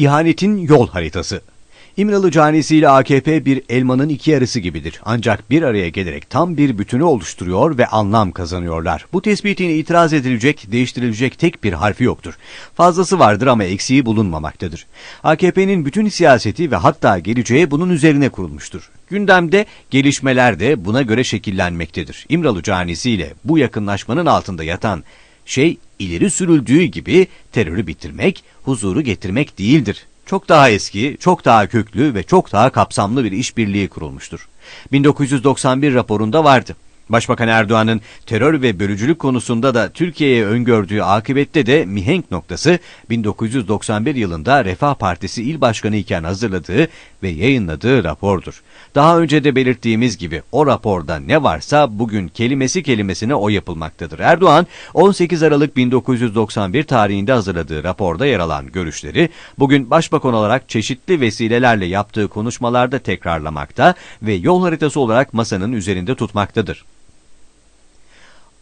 İhanetin yol haritası. İmralı Canisi ile AKP bir elmanın iki yarısı gibidir. Ancak bir araya gelerek tam bir bütünü oluşturuyor ve anlam kazanıyorlar. Bu tespitin itiraz edilecek, değiştirilecek tek bir harfi yoktur. Fazlası vardır ama eksiği bulunmamaktadır. AKP'nin bütün siyaseti ve hatta geleceği bunun üzerine kurulmuştur. Gündemde gelişmeler de buna göre şekillenmektedir. İmralı Canisi ile bu yakınlaşmanın altında yatan şey ileri sürüldüğü gibi terörü bitirmek, huzuru getirmek değildir. Çok daha eski, çok daha köklü ve çok daha kapsamlı bir işbirliği kurulmuştur. 1991 raporunda vardı. Başbakan Erdoğan'ın terör ve bölücülük konusunda da Türkiye'ye öngördüğü akıbette de mihenk noktası 1991 yılında Refah Partisi İl Başkanı iken hazırladığı ve yayınladığı rapordur. Daha önce de belirttiğimiz gibi o raporda ne varsa bugün kelimesi kelimesine o yapılmaktadır. Erdoğan 18 Aralık 1991 tarihinde hazırladığı raporda yer alan görüşleri bugün başbakan olarak çeşitli vesilelerle yaptığı konuşmalarda tekrarlamakta ve yol haritası olarak masanın üzerinde tutmaktadır.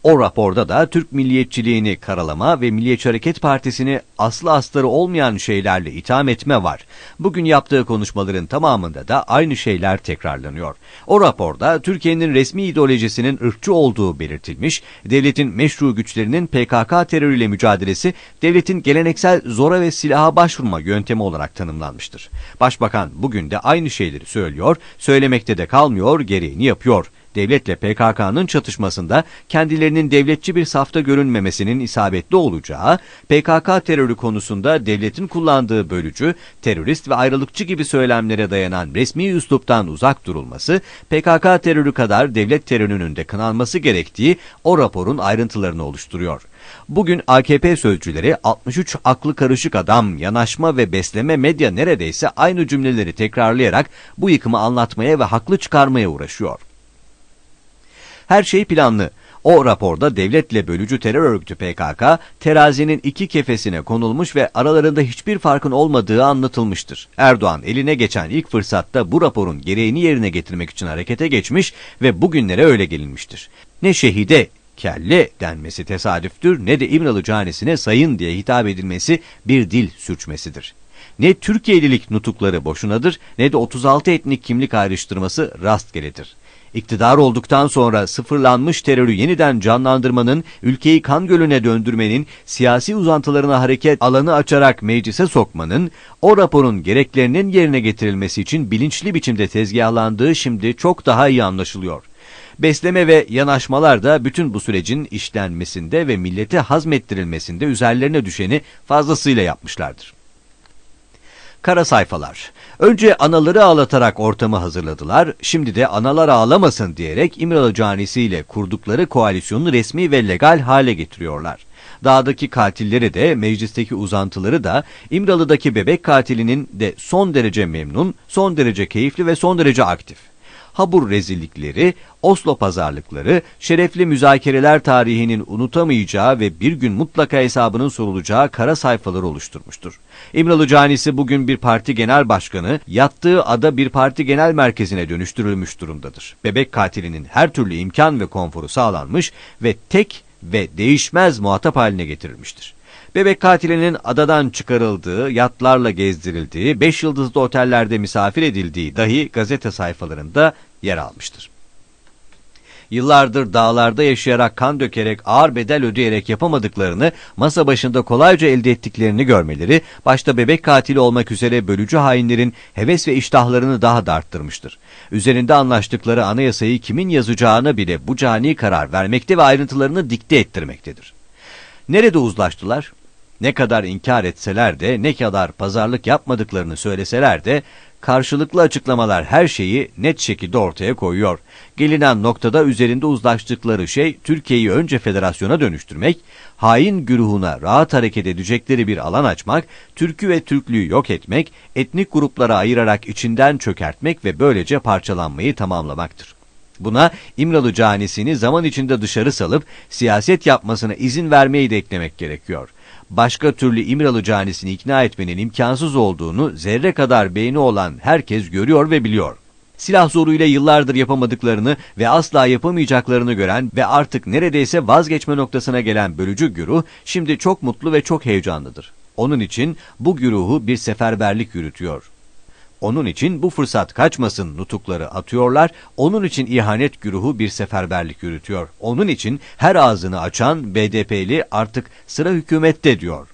O raporda da Türk milliyetçiliğini karalama ve Milliyetçi Hareket Partisi'ni aslı astarı olmayan şeylerle itham etme var. Bugün yaptığı konuşmaların tamamında da aynı şeyler tekrarlanıyor. O raporda Türkiye'nin resmi ideolojisinin ırkçı olduğu belirtilmiş, devletin meşru güçlerinin PKK terörüyle mücadelesi devletin geleneksel zora ve silaha başvurma yöntemi olarak tanımlanmıştır. Başbakan bugün de aynı şeyleri söylüyor, söylemekte de kalmıyor, gereğini yapıyor devletle PKK'nın çatışmasında kendilerinin devletçi bir safta görünmemesinin isabetli olacağı, PKK terörü konusunda devletin kullandığı bölücü, terörist ve ayrılıkçı gibi söylemlere dayanan resmi üsluptan uzak durulması, PKK terörü kadar devlet terörünün de kınanması gerektiği o raporun ayrıntılarını oluşturuyor. Bugün AKP sözcüleri 63 aklı karışık adam, yanaşma ve besleme medya neredeyse aynı cümleleri tekrarlayarak bu yıkımı anlatmaya ve haklı çıkarmaya uğraşıyor. Her şey planlı. O raporda devletle bölücü terör örgütü PKK, terazinin iki kefesine konulmuş ve aralarında hiçbir farkın olmadığı anlatılmıştır. Erdoğan eline geçen ilk fırsatta bu raporun gereğini yerine getirmek için harekete geçmiş ve bugünlere öyle gelinmiştir. Ne şehide kelle denmesi tesadüftür ne de İmralı canisine sayın diye hitap edilmesi bir dil sürçmesidir. Ne Türkiye'lilik nutukları boşunadır ne de 36 etnik kimlik ayrıştırması rastgeledir. İktidar olduktan sonra sıfırlanmış terörü yeniden canlandırmanın, ülkeyi kan gölüne döndürmenin, siyasi uzantılarına hareket alanı açarak meclise sokmanın, o raporun gereklerinin yerine getirilmesi için bilinçli biçimde tezgahlandığı şimdi çok daha iyi anlaşılıyor. Besleme ve yanaşmalar da bütün bu sürecin işlenmesinde ve millete hazmettirilmesinde üzerlerine düşeni fazlasıyla yapmışlardır. Kara sayfalar. Önce anaları ağlatarak ortamı hazırladılar, şimdi de analar ağlamasın diyerek İmralı Canisi ile kurdukları koalisyonu resmi ve legal hale getiriyorlar. Dağdaki katilleri de, meclisteki uzantıları da, İmralı'daki bebek katilinin de son derece memnun, son derece keyifli ve son derece aktif. Habur rezillikleri, Oslo pazarlıkları, şerefli müzakereler tarihinin unutamayacağı ve bir gün mutlaka hesabının sorulacağı kara sayfaları oluşturmuştur. İmralı Canisi bugün bir parti genel başkanı, yattığı ada bir parti genel merkezine dönüştürülmüş durumdadır. Bebek katilinin her türlü imkan ve konforu sağlanmış ve tek ve değişmez muhatap haline getirilmiştir. Bebek katilinin adadan çıkarıldığı, yatlarla gezdirildiği, beş yıldızlı otellerde misafir edildiği dahi gazete sayfalarında yer almıştır. Yıllardır dağlarda yaşayarak kan dökerek ağır bedel ödeyerek yapamadıklarını masa başında kolayca elde ettiklerini görmeleri başta bebek katili olmak üzere bölücü hainlerin heves ve iştahlarını daha da arttırmıştır. Üzerinde anlaştıkları anayasayı kimin yazacağını bile bu cani karar vermekte ve ayrıntılarını dikte ettirmektedir. Nerede uzlaştılar? Ne kadar inkar etseler de, ne kadar pazarlık yapmadıklarını söyleseler de, karşılıklı açıklamalar her şeyi net şekilde ortaya koyuyor. Gelinen noktada üzerinde uzlaştıkları şey, Türkiye'yi önce federasyona dönüştürmek, hain güruhuna rahat hareket edecekleri bir alan açmak, Türk'ü ve Türklüğü yok etmek, etnik gruplara ayırarak içinden çökertmek ve böylece parçalanmayı tamamlamaktır. Buna İmralı canisini zaman içinde dışarı salıp siyaset yapmasına izin vermeyi de eklemek gerekiyor başka türlü İmralı canisini ikna etmenin imkansız olduğunu zerre kadar beyni olan herkes görüyor ve biliyor. Silah zoruyla yıllardır yapamadıklarını ve asla yapamayacaklarını gören ve artık neredeyse vazgeçme noktasına gelen bölücü güruh şimdi çok mutlu ve çok heyecanlıdır. Onun için bu güruhu bir seferberlik yürütüyor. Onun için bu fırsat kaçmasın nutukları atıyorlar. Onun için ihanet güruhu bir seferberlik yürütüyor. Onun için her ağzını açan BDP'li artık sıra hükümette diyor.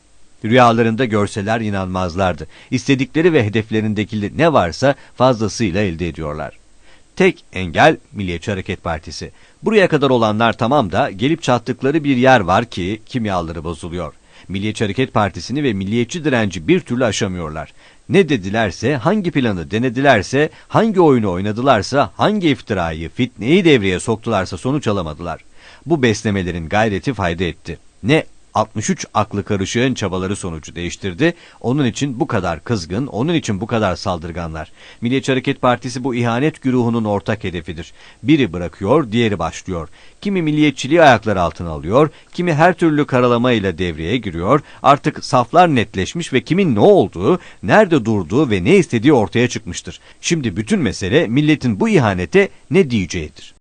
Rüyalarında görseler inanmazlardı. İstedikleri ve hedeflerindeki ne varsa fazlasıyla elde ediyorlar. Tek engel Milliyetçi Hareket Partisi. Buraya kadar olanlar tamam da gelip çattıkları bir yer var ki kimyaları bozuluyor. Milliyetçi Hareket Partisi'ni ve milliyetçi direnci bir türlü aşamıyorlar. Ne dedilerse, hangi planı denedilerse, hangi oyunu oynadılarsa, hangi iftirayı, fitneyi devreye soktularsa sonuç alamadılar. Bu beslemelerin gayreti fayda etti. Ne 63 aklı karışığın çabaları sonucu değiştirdi. Onun için bu kadar kızgın, onun için bu kadar saldırganlar. Milliyetçi Hareket Partisi bu ihanet güruhunun ortak hedefidir. Biri bırakıyor, diğeri başlıyor. Kimi milliyetçiliği ayaklar altına alıyor, kimi her türlü karalamayla devreye giriyor. Artık saflar netleşmiş ve kimin ne olduğu, nerede durduğu ve ne istediği ortaya çıkmıştır. Şimdi bütün mesele milletin bu ihanete ne diyeceğidir.